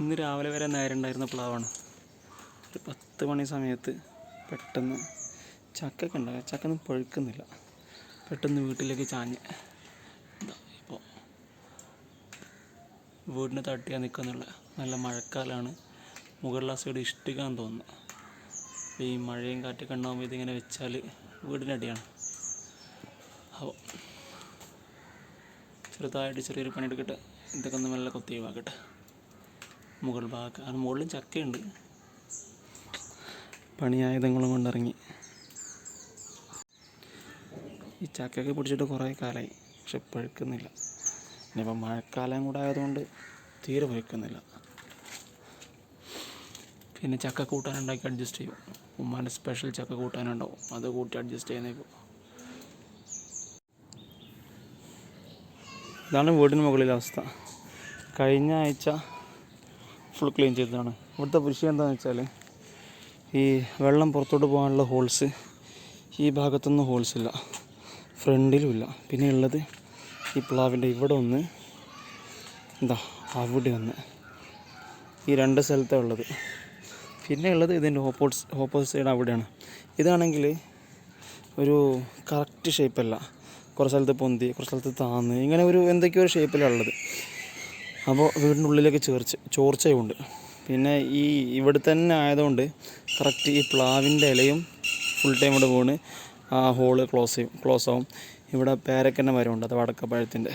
ഇന്ന് രാവിലെ വരെ നേരം ഉണ്ടായിരുന്ന പ്ലാവാണ്. ഒരു പത്ത് മണി സമയത്ത് പെട്ടെന്ന് ചക്കൊക്കെ ഉണ്ടാകും ചക്കൊന്നും പഴുക്കുന്നില്ല. പെട്ടെന്ന് വീട്ടിലേക്ക് ചാഞ്ഞ്. ഇപ്പോൾ വീടിന് തട്ടിയാൽ നിൽക്കുന്നുള്ള നല്ല മഴക്കാലമാണ് മുകളിലെ സൈഡ് ഇഷ്ടിക്കാൻ തോന്നുന്നു. അപ്പോൾ ഈ മഴയും കാറ്റൊക്കെ ഉണ്ടാകുമ്പോൾ ഇതിങ്ങനെ വെച്ചാൽ വീടിനടിയാണ് അപ്പോൾ ചെറുതായിട്ട് ചെറിയൊരു പണിയെടുക്കട്ടെ. ഇതൊക്കെ ഒന്ന് നല്ല കൊത്തി ഒഴിവാക്കട്ടെ മുകൾ ഭാഗം അത് മുകളിൽ ചക്കയുണ്ട്. പണിയായുധങ്ങളും കൊണ്ടിറങ്ങി. ഈ ചക്കയൊക്കെ പിടിച്ചിട്ട് കുറേ കാലമായി പക്ഷെ പഴുക്കുന്നില്ല. ഇനിയിപ്പോൾ മഴക്കാലം കൂടെ ആയതുകൊണ്ട് തീരെ പഴുക്കുന്നില്ല. പിന്നെ ചക്ക കൂട്ടാനുണ്ടാക്കി അഡ്ജസ്റ്റ് ചെയ്യും. ഉമ്മാന്റെ സ്പെഷ്യൽ ചക്ക കൂട്ടാനുണ്ടാവും. അത് കൂട്ടി അഡ്ജസ്റ്റ് ചെയ്യുന്നേക്കും. ഇതാണ് വീടിന് മുകളിലെ അവസ്ഥ. കഴിഞ്ഞ ആഴ്ച ഫുൾ ക്ലീൻ ചെയ്തതാണ്. ഇവിടുത്തെ വിഷയം എന്താണെന്ന് വെച്ചാൽ ഈ വെള്ളം പുറത്തോട്ട് പോകാനുള്ള ഹോൾസ് ഈ ഭാഗത്തൊന്നും ഹോൾസ് ഇല്ല. ഫ്രണ്ടിലും ഇല്ല. പിന്നെ ഉള്ളത് ഈ പ്ലാവിന്റെ ഇവിടെ ഒന്ന് എന്താ അവിടെ ഒന്ന് ഈ രണ്ട് സ്ഥലത്താണ് ഉള്ളത്. പിന്നെ ഉള്ളത് ഇതിന്റെ ഓപ്പോസ് ഓപ്പോസിറ്റ് സൈഡ് അവിടെയാണ്. ഇതാണെങ്കിൽ ഒരു കറക്റ്റ് ഷേപ്പല്ല കുറേ സ്ഥലത്ത് പൊന്തി കുറച്ച് സ്ഥലത്ത് താന്ന് ഇങ്ങനെ ഒരു എന്തൊക്കെയോ ഒരു ഷേപ്പിലാണ് ഉള്ളത്. അപ്പോൾ വീടിന്റെ ഉള്ളിലേക്ക് ചേർച്ച ചോർച്ചയുണ്ട്. പിന്നെ ഈ ഇവിടെ തന്നെ ആയതുകൊണ്ട് കറക്റ്റ് ഈ പ്ലാവിന്റെ ഇലയും ഫുൾ ടൈം ഇവിടെ പോണ് ആ ഹോൾ ക്ലോസ് ചെയ്യും ക്ലോസ് ആവും. ഇവിടെ പേരക്കന്റെ മരമുണ്ട് അത് വടക്കപ്പഴത്തിന്റെ.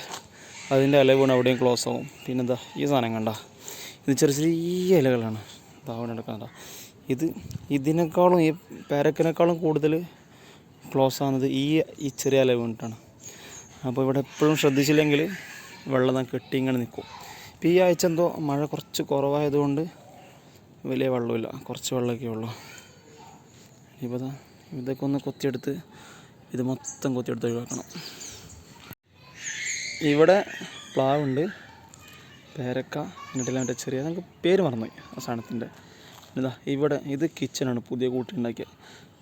അതിന്റെ ഇല വീണ് അവിടെയും ക്ലോസ് ആവും. പിന്നെ എന്താ ഈ സാധനം കണ്ട. ഇത് ചെറിയ ചെറിയ ഇലകളാണ്. അവിടെ എടുക്കണ്ട ഇത് ഇതിനേക്കാളും ഈ പേരക്കിനേക്കാളും കൂടുതൽ ക്ലോസ് ആവുന്നത് ഈ ഈ ചെറിയ ഇല വീണിട്ടാണ്. അപ്പോൾ ഇവിടെ എപ്പോഴും ശ്രദ്ധിച്ചില്ലെങ്കിൽ വെള്ളം കെട്ടി ഇങ്ങനെ നിൽക്കും. ഇപ്പോൾ ഈ ആഴ്ച എന്തോ മഴ കുറച്ച് കുറവായതുകൊണ്ട് വലിയ വെള്ളമില്ല. കുറച്ച് വെള്ളമൊക്കെ ഉള്ളൂ. ഇപ്പോൾ ഇതൊക്കെ ഒന്ന് കൊത്തിയെടുത്ത് ഇത് മൊത്തം കൊത്തിയെടുത്ത് ഒഴിവാക്കണം. ഇവിടെ പ്ലാവുണ്ട്. പേരക്ക എന്നിട്ടില്ല മറ്റേ ചെറിയ നമുക്ക് പേര് മറന്നുപോയി ആ സാധനത്തിന്റെ. ഇതാ ഇവിടെ ഇത് കിച്ചണാണ് പുതിയ കൂട്ടി ഉണ്ടാക്കിയ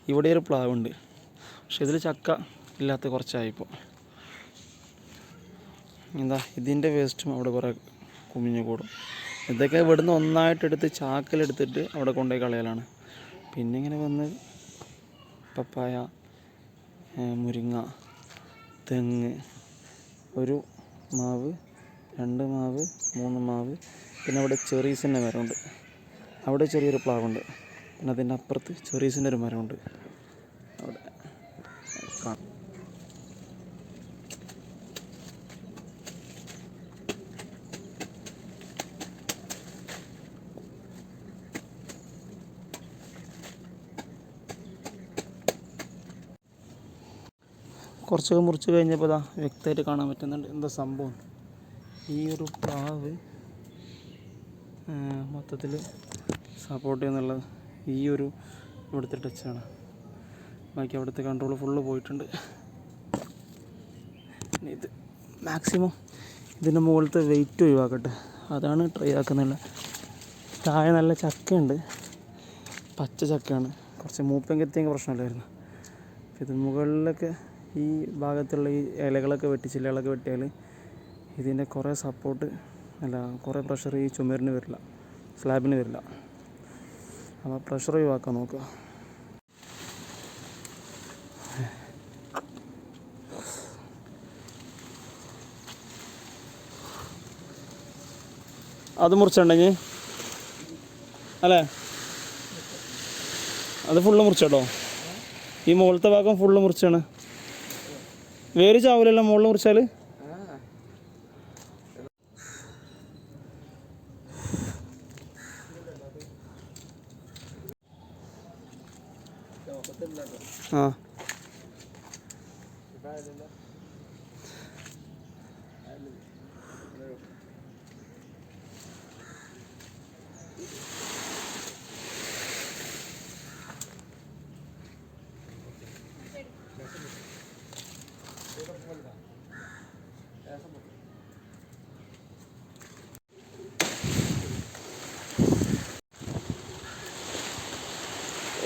ഇവിടെ ഒരു പ്ലാവുണ്ട്. പക്ഷെ ഇതിൽ ചക്ക ഇല്ലാത്ത കുറച്ചായിപ്പോൾ എന്താ ഇതിന്റെ വേസ്റ്റും അവിടെ കുറേ കുമിഞ്ഞു കൂടും. ഇതൊക്കെ ഇവിടുന്ന് ഒന്നായിട്ട് എടുത്ത് ചാക്കിലെടുത്തിട്ട് അവിടെ കൊണ്ടുപോയി കളയലാണ്. പിന്നെ ഇങ്ങനെ വന്ന് പപ്പായ മുരിങ്ങ തെങ്ങ് ഒരു മാവ് രണ്ട് മാവ് മൂന്ന് മാവ് പിന്നെ അവിടെ ചെറീസിന്റെ മരമുണ്ട്. അവിടെ ചെറിയൊരു പ്ലാവുണ്ട്. പിന്നെ അതിന്റെ അപ്പുറത്ത് ചെറീസിന്റെ ഒരു മരമുണ്ട്. കുറച്ചൊക്കെ മുറിച്ച് കഴിഞ്ഞപ്പോൾ ഇതാ വ്യക്തമായിട്ട് കാണാൻ പറ്റുന്നുണ്ട് എന്താ സംഭവം. ഈ ഒരു പ്ലാവ് മൊത്തത്തിൽ സപ്പോർട്ട് ചെയ്യുന്നുള്ളത് ഈ ഒരു ഇവിടുത്തെ ടച്ചാണ് ബാക്കി അവിടുത്തെ കൺട്രോൾ ഫുള്ള് പോയിട്ടുണ്ട്. ഇത് മാക്സിമം ഇതിന്റെ മുകളിലത്തെ വെയിറ്റ് ഒഴിവാക്കട്ടെ. അതാണ് ട്രൈ ആക്കുന്നുള്ള താഴെ നല്ല ചക്കയുണ്ട്. പച്ച ചക്കയാണ്. കുറച്ച് മൂപ്പം കെത്തിയെങ്കിൽ പ്രശ്നമില്ലായിരുന്നു. ഇത് മുകളിലൊക്കെ ഈ ഭാഗത്തുള്ള ഈ ഇലകളൊക്കെ വെട്ടി ചില്ലകളൊക്കെ വെട്ടിയാൽ ഇതിന്റെ കുറേ സപ്പോർട്ട് അല്ല കുറേ പ്രഷർ ഈ ചുമരിന് വരില്ല സ്ലാബിന് വരില്ല. അപ്പോൾ പ്രഷർ ഒഴിവാക്കാൻ നോക്കുക. അത് മുറിച്ചുണ്ടെങ്കിൽ അല്ലേ? അത് ഫുള്ള് മുറിച്ചോട്ടോ ഈ മുകളത്തെ ഭാഗം ഫുള്ള് മുറിച്ചാണ്. വേര് ചാവൂലല്ലോ മുകളിൽ മുറിച്ചാൽ ആ.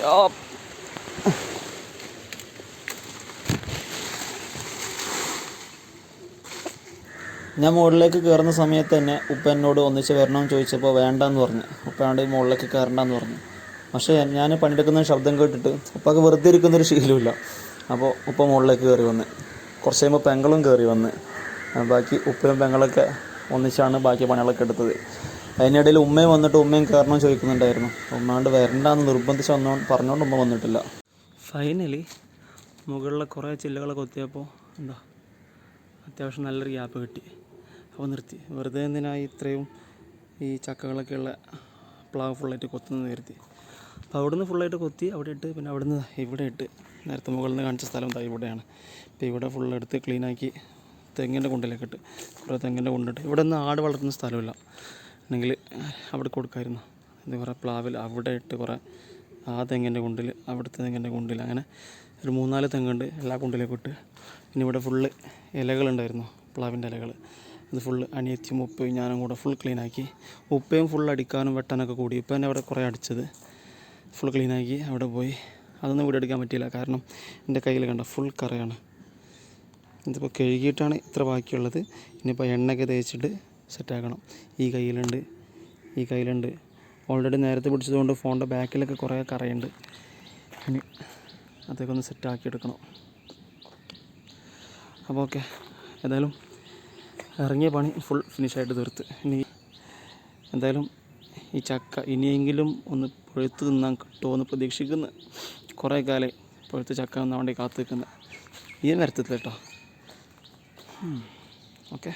Ja. ഞാൻ മുകളിലേക്ക് കയറുന്ന സമയത്ത് തന്നെ ഉപ്പ എന്നോട് ഒന്നിച്ച് വരണമെന്ന് ചോദിച്ചപ്പോൾ വേണ്ടെന്ന് പറഞ്ഞു. ഉപ്പയാണ്ട് മുകളിലേക്ക് കയറണ്ടെന്ന് പറഞ്ഞു. പക്ഷേ ഞാൻ പണിയെടുക്കുന്ന ശബ്ദം കേട്ടിട്ട് ഉപ്പക്ക് വെറുതെ ഇരിക്കുന്നൊരു ശീലമില്ല അപ്പോൾ ഉപ്പ മുകളിലേക്ക് കയറി വന്ന് കുറച്ച് കഴിയുമ്പോൾ പെങ്ങളും കയറി വന്ന് ബാക്കി ഉപ്പയും പെങ്ങളൊക്കെ ഒന്നിച്ചാണ് ബാക്കി പണികളൊക്കെ എടുത്തത്. അതിനിടയിൽ ഉമ്മയും വന്നിട്ട് ഉമ്മയും കയറണം ചോദിക്കുന്നുണ്ടായിരുന്നു. ഉമ്മാണ്ട് വരണ്ടാന്ന് നിർബന്ധിച്ച് വന്നോ പറഞ്ഞുകൊണ്ട് ഉമ്മ വന്നിട്ടില്ല. ഫൈനലി മുകളിലെ കുറേ ചില്ലകളെ കൊത്തിയപ്പോൾ എന്താ അത്യാവശ്യം നല്ലൊരു ഗ്യാപ്പ് കിട്ടി. അപ്പോൾ നിർത്തി. വെറുതെ എന്തിനായി ഇത്രയും ഈ ചക്കകളൊക്കെയുള്ള പ്ലാവ് ഫുള്ളായിട്ട് കൊത്തുന്നത് നിർത്തി അപ്പോൾ അവിടുന്ന് ഫുള്ളായിട്ട് കൊത്തി അവിടെ ഇട്ട് പിന്നെ അവിടുന്ന് ഇവിടെ ഇട്ട് നേരത്തെ മുകളിൽ നിന്ന് കാണിച്ച സ്ഥലം താ ഇവിടെയാണ്. ഇപ്പോൾ ഇവിടെ ഫുൾ എടുത്ത് ക്ലീനാക്കി തെങ്ങിന്റെ കുണ്ടിലേക്ക് ഇട്ട് കുറേ തെങ്ങിന്റെ കൊണ്ടിട്ട്. ഇവിടെ നിന്ന് ആട് വളർത്തുന്ന സ്ഥലമില്ല. അല്ലെങ്കിൽ അവിടെ കൊടുക്കായിരുന്നു. ഇത് കുറേ പ്ലാവിൽ അവിടെ ഇട്ട് കുറേ ആ തെങ്ങിന്റെ കുണ്ടിൽ അവിടുത്തെ തെങ്ങിന്റെ കുണ്ടിൽ അങ്ങനെ ഒരു മൂന്നാൽ തെങ്ങുണ്ട് എല്ലാ കുണ്ടിലേക്കും ഇട്ട്. പിന്നെ ഇവിടെ ഫുള്ള് ഇലകളുണ്ടായിരുന്നു പ്ലാവിന്റെ ഇലകൾ. അത് ഫുള്ള് അനിയത്തിയും ഉപ്പയും ഞാനും കൂടെ ഫുൾ ക്ലീനാക്കി ഉപ്പയും ഫുൾ അടിക്കാനും വെട്ടാനൊക്കെ കൂടി. ഇപ്പം തന്നെ അവിടെ കുറേ അടിച്ചത്. ഫുൾ ക്ലീനാക്കി അവിടെ പോയി. അതൊന്നും വീട് എടുക്കാൻ പറ്റിയില്ല. കാരണം എന്റെ കയ്യിൽ കണ്ട ഫുൾ കറയാണ്. ഇതിപ്പോൾ കഴുകിയിട്ടാണ് ഇത്ര ബാക്കിയുള്ളത്. ഇനിയിപ്പോൾ എണ്ണയൊക്കെ തേച്ചിട്ട് സെറ്റാക്കണം. ഈ കയ്യിലുണ്ട്. ഈ കയ്യിലുണ്ട്. ഓൾറെഡി നേരത്തെ പിടിച്ചതുകൊണ്ട് ഫോണിന്റെ ബാക്കിലൊക്കെ കുറേ കറയുണ്ട്. ഇനി അതൊക്കെ ഒന്ന് സെറ്റാക്കി എടുക്കണം. അപ്പോൾ ഓക്കെ ഏതായാലും ഇറങ്ങിയ പണി ഫുൾ ഫിനിഷായിട്ട് തീർത്ത്. ഇനി എന്തായാലും ഈ ചക്ക ഇനിയെങ്കിലും ഒന്ന് പഴുത്ത് തിന്നാൻ കിട്ടുമോ എന്ന് പ്രതീക്ഷിക്കുന്ന കുറേ കാലം പൊഴുത്ത് ചക്ക തിന്നാൻ വേണ്ടി കാത്തു നിൽക്കുന്നത് ഈ വരത്തില്ല കേട്ടോ ഓക്കെ